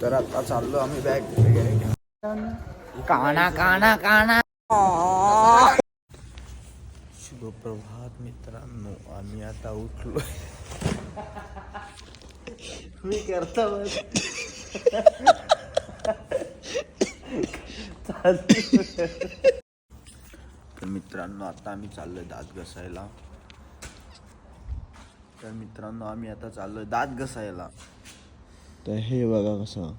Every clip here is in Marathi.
तर आता चाललो आम्ही बॅग वगैरे काना काना काना. शुभप्रभात मित्रांनो आम्ही आता उठलो मी करता तर मित्रांनो आता आम्ही चाललोय दात घसायला. तर मित्रांनो आम्ही आता चाललोय दात घसायला. तर हे बघा कसं.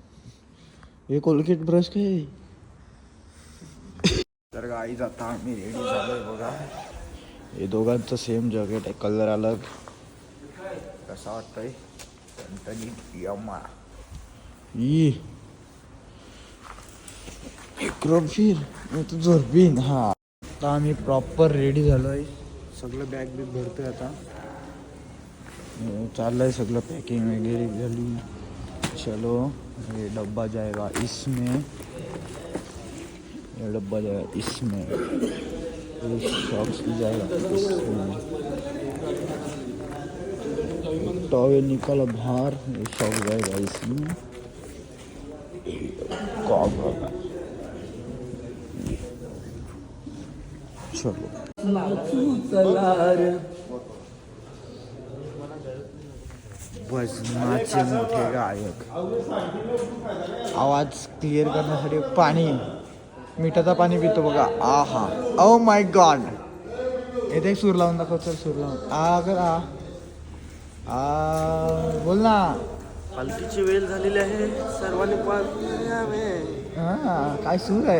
हे कोलगेट ब्रश काय? तर गाईज आता आम्ही रेडी झालोय बघा. हे दोघांचं सेम जॅकेट आहे कलर अलग. कसा वाटतंय? टणटणीत यम्मा ई. फिर मी तू झोरबीन हा. आता आम्ही प्रॉपर रेडी झालोय. सगळं बॅग बिग भरतोय आता. अं, चाललंय सगळं पॅकिंग वगैरे झाली. चलो, ये डब्बा जाएगा इसमें। ये डब्बा जाएगा इसमें। ये सॉक्स भी जाएगा इसमें। टॉवेल निकाला बाहर, ये सॉक्स जाएगा इसमें। कॉक होगा चलो वजनाचे मोठे गायक. आवाज क्लिअर करण्यासाठी पाणी मिठाचा पाणी पितो बघा. आ हा ओ माय गॉड येते सूर लावून दाखव चल सूर लावून. आ कर आ. आ बोल ना. पालखीची वेळ झालेली आहे. सर्वांनी पालखी हा काय सूर आहे?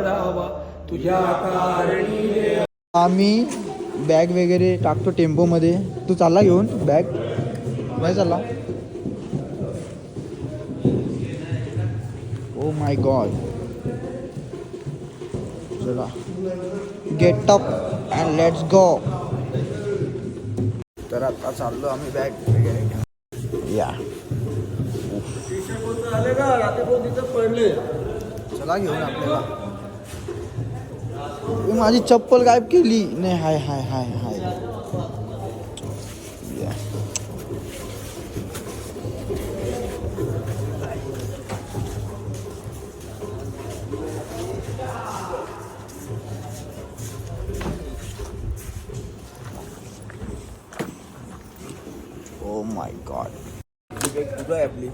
घडावा तुझ्या कारणी आम्ही बॅग वगैरे टाकतो टेम्पोमध्ये. तू चालला घेऊन बॅग? नाही चालला. ओ माय गॉड चला. Get up and let's go तर आता चाललो आम्ही बॅग वगैरे घेऊन. या चला घेऊन आपल्याला. ए, माझी चप्पल गायब केली. नाही हाय हाय हाय हाय. ओ माय गॉड आहे आपली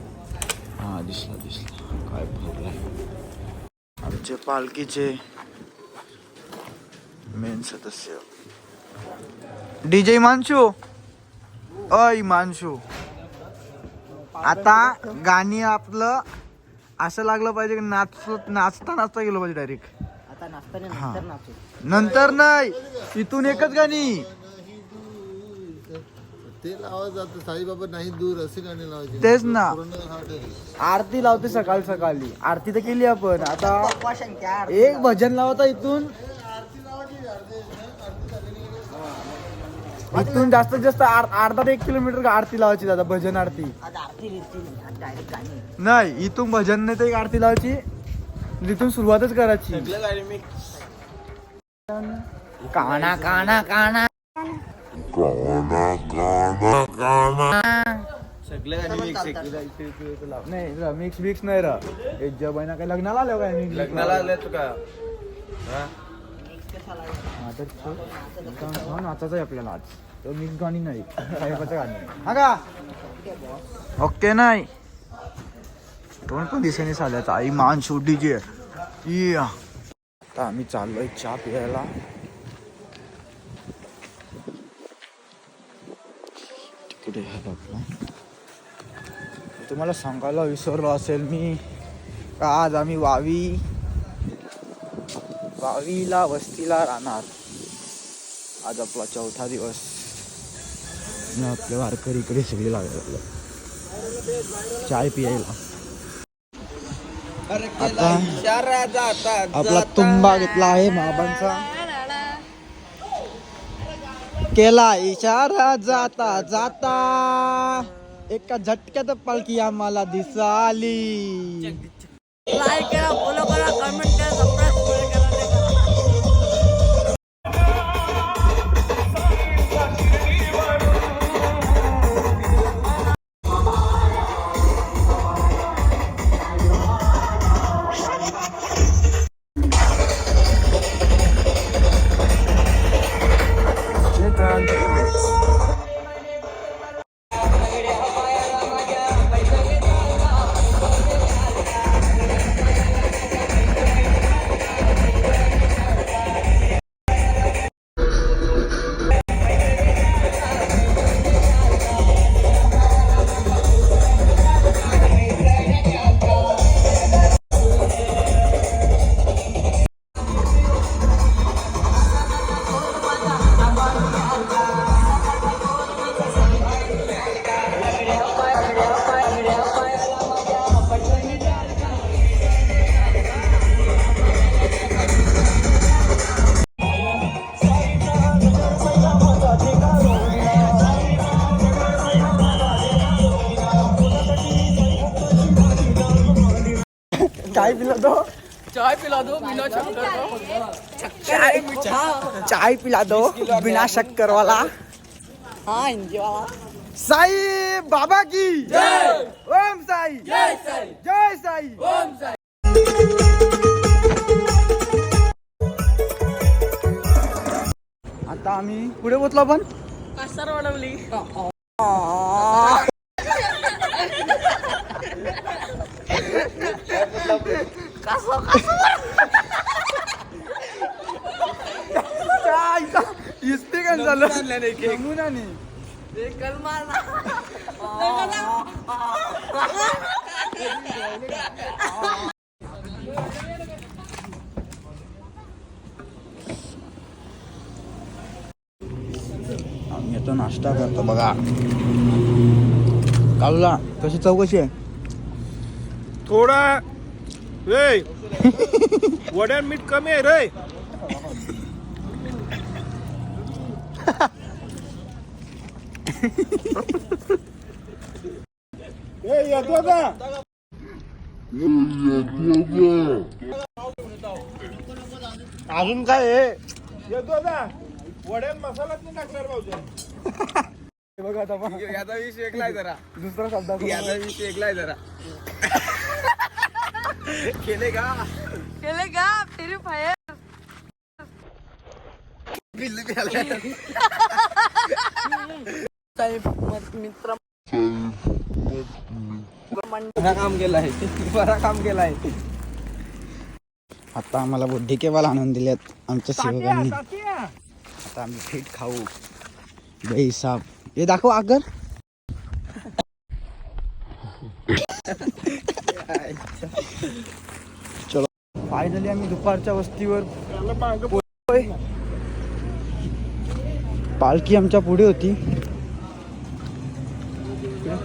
हा दिसला दिसला. काय भरलाय आमचे पालखीचे मेन सदस्य डीजे मानशू अय मानशू आता गाणी आपलं असं लागलं पाहिजे की नाच नाचता नाचता गेलो पाहिजे डायरेक्ट आता नाचताना हा. नंतर नाचू. नंतर नाही. इथून एकच गाणी. ते लावत जातं. साईबाबा नाही दूर असे गाणे लावायचे. तेच ना. आरती लावते सकाळी सकाळी. आरती तर केली आपण. आता एक भजन लावता इथून. इथून जास्तीत जास्त अर्धा ते एक किलोमीटर आरती लावायची दादा भजन आरती. नाही इथून भजन नाही तर एक आरती लावायची. तिथून सुरुवातच करायची. काना काना काना. नाही मिक्स मिक्स नाही रा. जबाईना काय लग्नाला आलो काय? लग्नाला आले तू का हा, नाचायचं आहे आपल्याला आज तो मिक्स गाणी नाही साहेबाचं गाणी हा का ओके नाही तोंड पण दिसेने साल्याचा आई मान शोडीची या आता आम्ही चाललोय चहा प्यायला कुठे आपला तुम्हाला सांगायला विसरलो असेल मी. का आज आम्ही वावी. गावीला वस्तीला राहणार. आज आपला चौथा दिवस. आपले वारकरी इकडे सगळी लागले चाय पियायला. आता आपला तुंबा घेतला आहे बाबांचा केला इशारा जाता जाता. एका झटक्यात पालखी आम्हाला दिसाली. दो। चाय पिला दो बिना शक्कर चाय चाय पिला दो बिना शक्कर वाला हाँ हिंदी वाला। साई बाबा की। जय। ओम साई। जय साई। जय साई। ओम साई। आता आम्ही पुढे पोचलो आपण? कासार वाढवली काय इस्पिकन झालं नमुनाने. आम्ही येतो नाश्ता करतो बघा. कालला कशी चौकशी आहे? थोडा रे. वड्यात मीठ कमी आहे रे ए, येतो का अजून काय येतो का वड्यात मसालाच नाही टाकणार भाऊच्या बघा आता पण याचा विषय ऐकलाय जरा. दुसरा शब्द याचा विषय ऐकलाय जरा. केले का? केले का? Free fire. मित्र काम केलाय बरा काम आता आम्हाला बुद्धी केव्हा आणून दिल्यात आमच्या सेवकांनी आता आम्ही फिट खाऊ. बाई साप. हे दाखव आगर. चलो. फायनली आम्ही दुपारच्या वस्तीवर पालखी आमच्या पुढे होती.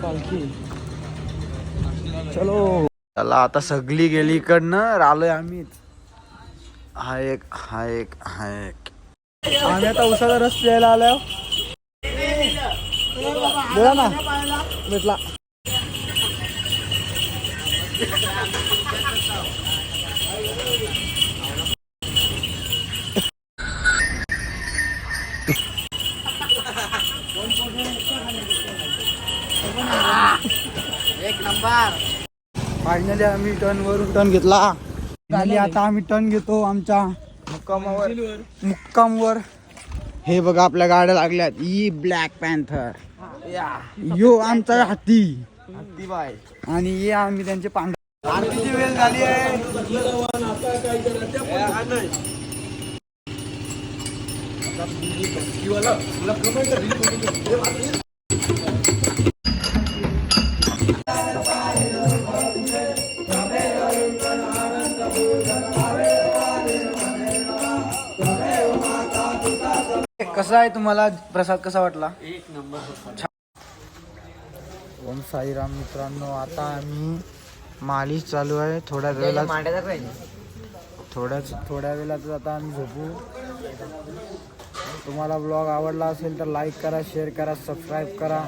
पालखी. चलो. चला आता सगळी गेली इकडनं राहिलोय आम्हीच हा एक हा एक हा एक. आम्ही आता उसाचा रस प्यायला आलो बोला ना. भेटला. फायनली आम्ही टर्न वरून टर्न घेतला. आणि आता आम्ही टर्न घेतो आमच्या मुक्कामावर. मुक्कामवर. हे बघा आपल्या गाड्या लागल्यात ई ब्लॅक पॅन्थर यो. आमचा हत्ती. बाय. आणि ये आम्ही त्यांचे पांढरे. आरतीची वेळ झाली आहे. कसा आहे तुम्हाला प्रसाद कसा वाटला? एक नंबर ओम साईराम मित्रांनो आता आम्ही मालिश चालू आहे. थोड्या वेळेला थोड्याच थोड्या वेळात आता आम्ही झोपू. तुम्हाला ब्लॉग आवडला असेल तर लाईक करा शेअर करा सबस्क्राईब करा.